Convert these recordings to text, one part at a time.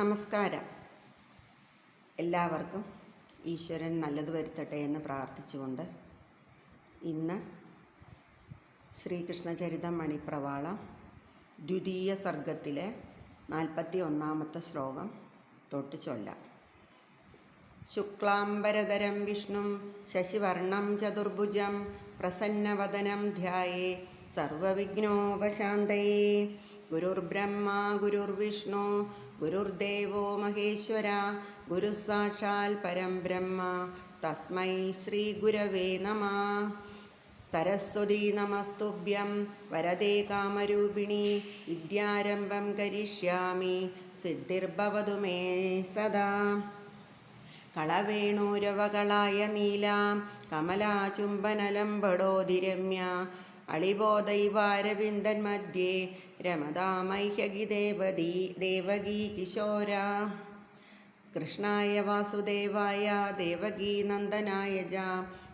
നമസ്കാരം. എല്ലാവർക്കും ഈശ്വരൻ നല്ലത് വരുത്തട്ടെ എന്ന് പ്രാർത്ഥിച്ചുകൊണ്ട് ഇന്ന് ശ്രീകൃഷ്ണചരിതം മണിപ്രവാളം ദ്വിതീയ സർഗത്തിലെ നാൽപ്പത്തി ഒന്നാമത്തെ ശ്ലോകം തൊട്ട് ചൊല്ലാം. ശുക്ലാംബരധരം വിഷ്ണു ശശിവർണം ചതുർഭുജം പ്രസന്നവദനം ധ്യായേ സർവവിഘ്നോപശാന്തയേ. ഗുരുർബ്രഹ്മ ഗുരുർവിഷ്ണു ഗുരുർദേവോ മഹേശ്വര ഗുരുസാക്ഷാൽ പരം ബ്രഹ്മ തസ്മൈ ശ്രീ ഗുരവേ നമ. സരസ്വതീ നമസ്തുഭ്യം വരദേ കാമരൂപിണി വിദ്യാരംഭം കരിഷ്യാമി സിദ്ധിർഭവതു മേ സദാ. കളവേണൂരവകളായ നീലാം കമലാചുംബനലംബടോതിരമ്യ അളിബോധൈവാരവിന്ദൻ മധ്യേ രമതാമൈഹ്യഗി ദേവതീ ദേവകീ കിശോര. കൃഷ്ണായ വാസുദേവായ ദേവകീ നന്ദനായ ജ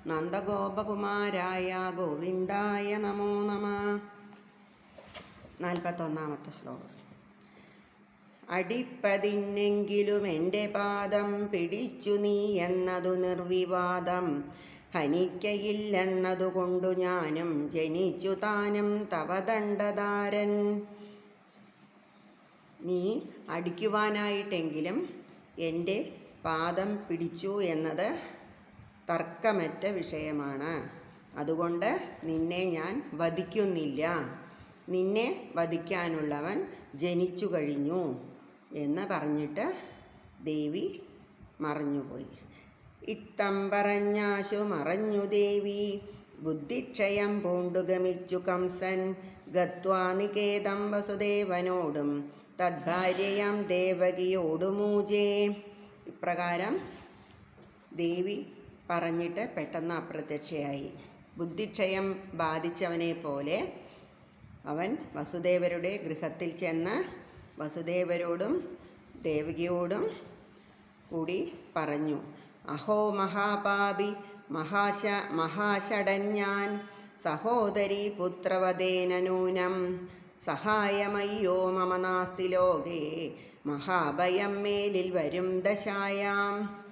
നന്ദഗോപകുമാരായ ഗോവിന്ദായ നമോ നമ. നാൽപ്പത്തൊന്നാമത്തെ ശ്ലോകം. അടിപ്പതിന്നെങ്കിലും എന്റെ പാദം പിടിച്ചു നീ എന്നതു നിർവിവാദം. ഹനിക്കയില്ലെന്നതുകൊണ്ടു ഞാനും ജനിച്ചു താനും തവദണ്ഡധാരൻ നീ അടിക്കുവാനായിട്ടെങ്കിലും എന്റെ പാദം പിടിച്ചു എന്നത് തർക്കമറ്റ വിഷയമാണ്. അതുകൊണ്ട് നിന്നെ ഞാൻ വധിക്കുന്നില്ല. നിന്നെ വധിക്കാനുള്ളവൻ ജനിച്ചു കഴിഞ്ഞു എന്ന് പറഞ്ഞിട്ട് ദേവി മറഞ്ഞുപോയി. ഇത്തം പറഞ്ഞാശു മറഞ്ഞു ദേവി. ബുദ്ധിക്ഷയം പൂണ്ടു ഗമിച്ചു കംസൻ. ഗത്വാ നികേതം വസുദേവനോടും. തദ്ഭാര്യയാം ദേവകിയോടുമൂജേ. ഇപ്രകാരം ദേവി പറഞ്ഞിട്ട് പെട്ടെന്ന് അപ്രത്യക്ഷയായി. ബുദ്ധിക്ഷയം ബാധിച്ചവനെ പോലെ അവൻ വസുദേവരുടെ ഗൃഹത്തിൽ ചെന്ന് വസുദേവരോടും ദേവകിയോടും കൂടി പറഞ്ഞു. അഹോ മഹാപാപി മഹാശ മഹാഷടൻ സഹോദരി പുത്രവദേന നൂനം സഹായമയ്യോ മമ നാസ്തി ലോകേ മഹാഭയം മേലിൽ വരും ദശായാം.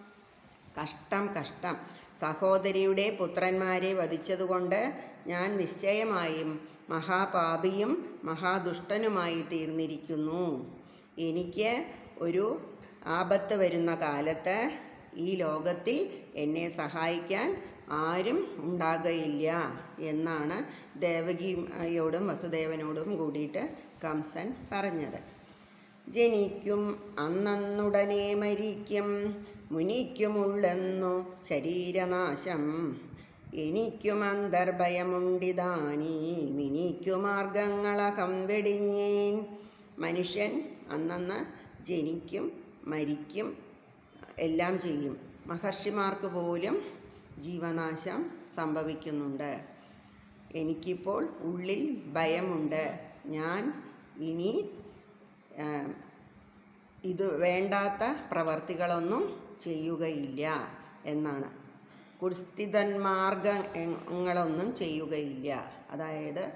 കഷ്ടം കഷ്ടം. സഹോദരിയുടെ പുത്രന്മാരെ വധിച്ചതുകൊണ്ട് ഞാൻ നിശ്ചയമായും മഹാപാപിയും മഹാദുഷ്ടനുമായി തീർന്നിരിക്കുന്നു. എനിക്ക് ഒരു ആപത്ത് വരുന്ന കാലത്ത് ഈ ലോകത്തിൽ എന്നെ സഹായിക്കാൻ ആരും ഉണ്ടാകയില്ല എന്നാണ് ദേവകിയോടും വസുദേവനോടും കൂടിയിട്ട് കംസൻ പറഞ്ഞത്. ജനിക്കും അന്നന്നുടനെ മരിക്കും മുനിക്കുമുള്ളെന്നു ശരീരനാശം. എനിക്കും അന്തർഭയമുണ്ടിതാനീ മിനിക്കു മാർഗങ്ങളകം വെടിഞ്ഞേൻ. മനുഷ്യൻ അന്നന്ന് ജനിക്കും മരിക്കും എല്ലാം ചെയ്യും. മഹർഷിമാർക്ക് പോലും ജീവനാശം സംഭവിക്കുന്നുണ്ട്. എനിക്കിപ്പോൾ ഉള്ളിൽ ഭയമുണ്ട്. ഞാൻ ഇനി ഇത് വേണ്ടാത്ത പ്രവർത്തികളൊന്നും ചെയ്യുകയില്ല എന്നാണ്. കുസ്തിതന്മാർഗങ്ങളൊന്നും ചെയ്യുകയില്ല. അതായത്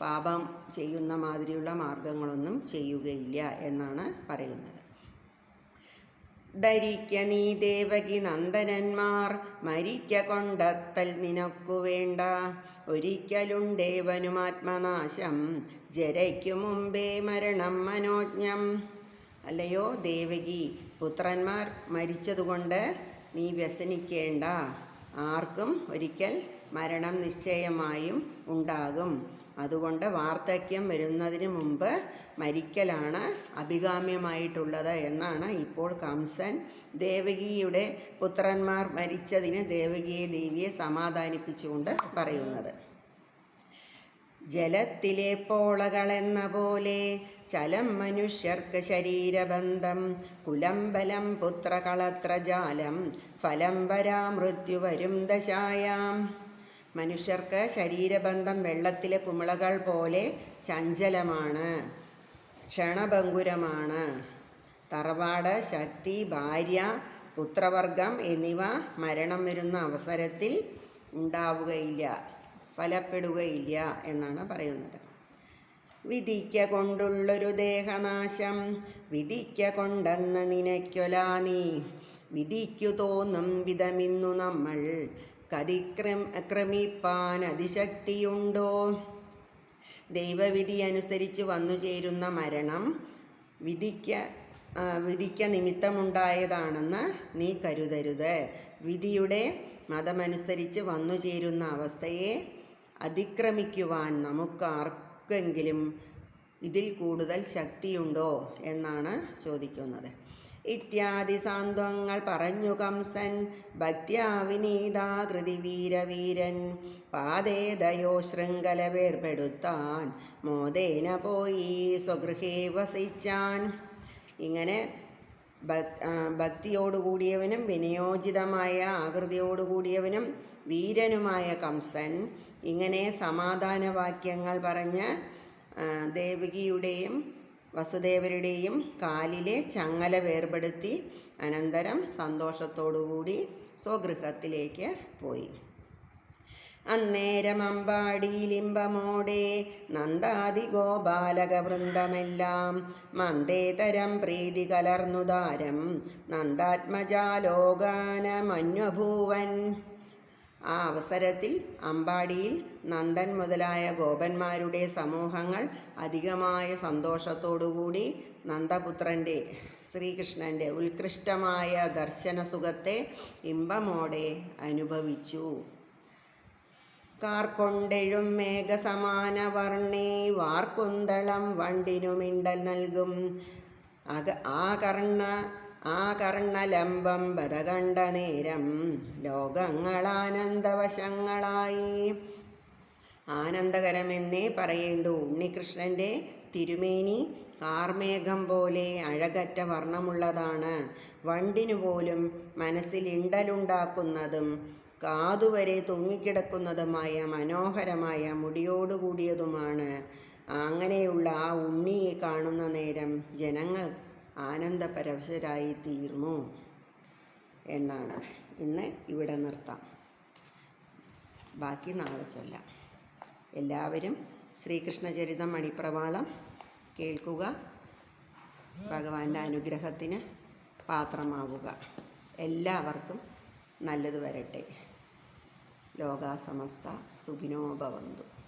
പാപം ചെയ്യുന്ന മാതിരിയുള്ള മാർഗങ്ങളൊന്നും ചെയ്യുകയില്ല എന്നാണ് പറയുന്നത്. ധരിക്ക നീ ദേവകി നന്ദനന്മാർ മരിക്ക കൊണ്ടത്തൽ നിനക്കു വേണ്ട. ഒരിക്കലുണ്ടേവനും ആത്മനാശം ജരയ്ക്കു മുമ്പേ മരണം മനോജ്ഞം. അല്ലയോ ദേവകി പുത്രന്മാർ മരിച്ചതുകൊണ്ട് നീ വ്യസനിക്കേണ്ട. ആർക്കും ഒരിക്കൽ മരണം നിശ്ചയമായും ഉണ്ടാകും. അതുകൊണ്ട് വാർദ്ധക്യം വരുന്നതിന് മുമ്പ് മരിക്കലാണ് അഭികാമ്യമായിട്ടുള്ളത് എന്നാണ് ഇപ്പോൾ കംസൻ ദേവകിയുടെ പുത്രന്മാർ മരിച്ചതിന് ദേവകിയെ ദേവിയെ സമാധാനിപ്പിച്ചുകൊണ്ട് പറയുന്നത്. ജലത്തിലെ പോളകളെന്ന പോലെ ചലം മനുഷ്യർക്ക് ശരീരബന്ധം. കുലമ്പലം പുത്രകളത്ര ജാലം ഫലം വരാ മൃത്യു വരും ദശായാം. മനുഷ്യർക്ക് ശരീരബന്ധം വെള്ളത്തിലെ കുമിളകൾ പോലെ ചഞ്ചലമാണ് ക്ഷണഭങ്കുരമാണ്. തറവാട് ശക്തി ഭാര്യ പുത്രവർഗം എന്നിവ മരണം വരുന്ന അവസരത്തിൽ ഉണ്ടാവുകയില്ല. ഫലപ്പെടുകയില്ല എന്നാണ് പറയുന്നത്. വിധിക്ക കൊണ്ടുള്ളൊരു ദേഹനാശം വിധിക്ക കൊണ്ടെന്ന് നിനയ്ക്കൊലാ നീ. വിധിക്കു തോന്നും വിധമിന്നു നമ്മൾ. കതിക്രം ക്രമിപ്പാൻ അതിശക്തിയുണ്ടോ? ദൈവവിധി അനുസരിച്ച് വന്നു ചേരുന്ന മരണം വിധിക്ക വിധിക്ക നിമിത്തമുണ്ടായതാണെന്ന് നീ കരുതരുത്. വിധിയുടെ മതമനുസരിച്ച് വന്നു ചേരുന്ന അവസ്ഥയെ അതിക്രമിക്കുവാൻ നമുക്ക് ആർക്കെങ്കിലും ഇതിൽ കൂടുതൽ ശക്തിയുണ്ടോ എന്നാണ് ചോദിക്കുന്നത്. ഇത്യാദി സാന്ത്വങ്ങൾ പറഞ്ഞു കംസൻ ഭക്തിയാവിനീതാകൃതി വീരവീരൻ പാതേതയോ ശൃംഖല വേർപെടുത്താൻ മോദേന പോയി സ്വഗൃഹേ വസിച്ചാൻ. ഇങ്ങനെ ഭക്തിയോടുകൂടിയവനും വിനയോചിതമായ ആകൃതിയോടുകൂടിയവനും വീരനുമായ കംസൻ ഇങ്ങനെ സമാധാന വാക്യങ്ങൾ പറഞ്ഞ് ദേവികിയുടെയും വസുദേവരുടെയും കാലിലെ ചങ്ങല വേർപെടുത്തി അനന്തരം സന്തോഷത്തോടുകൂടി സ്വഗൃഹത്തിലേക്ക് പോയി. അന്നേരം അമ്പാടിയിലിമ്പമോടെ നന്ദാതി ഗോപാലക വൃന്ദമെല്ലാം മന്ദേതരം പ്രീതി കലർന്നുദാരം നന്ദാത്മജാലോകാനമന്വഭൂവൻ. ആ അവസരത്തിൽ അമ്പാടിയിൽ നന്ദൻ മുതലായ ഗോപന്മാരുടെ സമൂഹങ്ങൾ അധികമായ സന്തോഷത്തോടുകൂടി നന്ദപുത്രന്റെ ശ്രീകൃഷ്ണന്റെ ഉത്കൃഷ്ടമായ ദർശനസുഖത്തെ ഇമ്പമോടെ അനുഭവിച്ചു. കാർക്കൊണ്ടെഴും മേഘസമാന വർണേ വാർക്കുന്തളം വണ്ടിനുമിണ്ടൽ നൽകും. അക ആ കർണ ആ കർണലംബം ബതകണ്ട നേരം ലോകങ്ങളാനന്ദവശങ്ങളായി. ആനന്ദകരമെന്നേ പറയേണ്ടു. ഉണ്ണികൃഷ്ണന്റെ തിരുമേനി കാർമേഘം പോലെ അഴകറ്റ വർണമുള്ളതാണ്. വണ്ടിനു പോലും മനസ്സിൽ ഇണ്ടലുണ്ടാക്കുന്നതും കാതുവരെ തൂങ്ങിക്കിടക്കുന്നതുമായ മനോഹരമായ മുടിയോടുകൂടിയതുമാണ് അങ്ങനെയുള്ള ആ ഉണ്ണിയെ കാണുന്ന നേരം ജനങ്ങൾ ആനന്ദപരവശരായി തീർന്നു എന്നാണ്. ഇന്ന് ഇവിടെ നിർത്താം. ബാക്കി നാളെ ചൊല്ലാം. എല്ലാവരും ശ്രീകൃഷ്ണചരിതം മണിപ്രവാളം കേൾക്കുക. ഭഗവാന്റെ അനുഗ്രഹത്തിന് പാത്രമാവുക. എല്ലാവർക്കും നല്ലത് വരട്ടെ. ലോകാസമസ്ത സുഖിനോ ഭവന്തു.